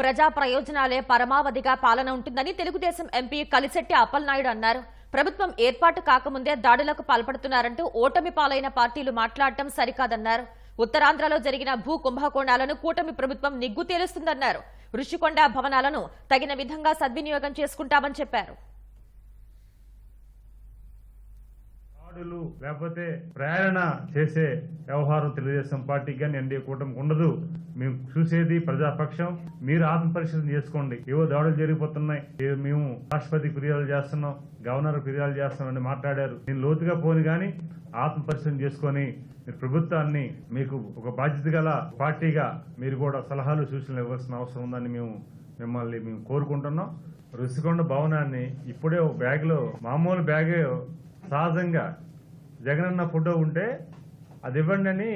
ప్రజా ప్రయోజనాలే పరమావధిగా పాలన ఉంటుందని తెలుగుదేశం ఎంపీ కలిశెట్టి అప్పలనాయుడు అన్నారు. ప్రభుత్వం ఏర్పాటు కాకముందే దాడులకు పాల్పడుతున్నారంటూ ఓటమి పాలైన పార్టీలు మాట్లాడటం సరికాదన్నారు. ఉత్తరాంధ్రలో జరిగిన భూ కుంభకోణాలను కూటమి ప్రభుత్వం నిగ్గు తేలుస్తుందన్నారు. ఋషికొండ భవనాలను తగిన విధంగా సద్వినియోగం చేసుకుంటామని చెప్పారు దాడులు లేకపోతే ప్రేరణ చేసే వ్యవహారం తెలుగుదేశం పార్టీకి కానీ ఎన్డీఏ కూటమికి ఉండదు. మేము చూసేది ప్రజాపక్షం. మీరు ఆత్మ పరిశీలన చేసుకోండి. ఏవో దాడులు జరిగిపోతున్నాయి. మేము రాష్ట్రపతికి ఫిర్యాదు చేస్తున్నాం గవర్నర్ ఫిర్యాదు చేస్తున్నామని మాట్లాడారు. నేను లోతుగా పోను కానీ ఆత్మ పరిశీలన చేసుకొని మీరు ప్రభుత్వాన్ని మీకు ఒక బాధ్యత గల పార్టీగా మీరు కూడా సలహాలు సూచనలు ఇవ్వాల్సిన అవసరం ఉందని మేము మిమ్మల్ని మేము కోరుకుంటున్నాం. రుషికొండ భవనాన్ని ఇప్పుడే ఒక బ్యాగ్లో మామూలు బ్యాగే సహజంగా జగనన్న ఫోటో ఉంటే అది ఇవ్వండి అని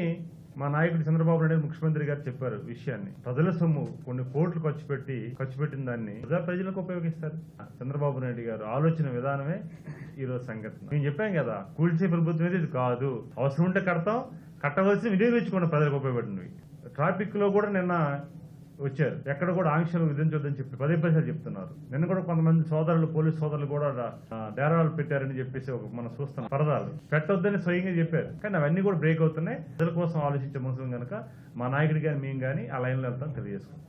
మా నాయకుడు చంద్రబాబు నాయుడు ముఖ్యమంత్రి గారు చెప్పారు విషయాన్ని. ప్రజల సొమ్ము కొన్ని కోట్లు ఖర్చు పెట్టి ఖర్చు పెట్టిన దాన్ని ప్రజా ప్రజలకు ఉపయోగిస్తారు. చంద్రబాబు నాయుడు గారు ఆలోచన విధానమే ఈ రోజు సంగతి మేము చెప్పాం కదా కూల్చే ప్రభుత్వం ఇది ఇది కాదు. అవసరం ఉంటే కడతాం కట్టవలసి వినియోగించుకోండి ప్రజలకు ఉపయోగపడినవి. ట్రాఫిక్లో కూడా నిన్న వచ్చారు. ఎక్కడ కూడా ఆంక్షలు విధించొద్దని చెప్పి పదే పదే చెప్తున్నారు. నిన్న కూడా కొంతమంది సోదరులు పోలీస్ సోదరులు కూడా డేరాలు పెట్టారని చెప్పేసి ఒక మనం చూస్తున్నాం. పరదాలు పెట్టొద్దని స్వయంగా చెప్పారు. కానీ అవన్నీ కూడా బ్రేక్ అవుతున్నాయి. ప్రజల కోసం ఆలోచించే మనుషులు కనుక మా నాయకుడి కానీ మేము కానీ ఆ లైన్లో వెళ్తాం తెలియజేసుకుంటాం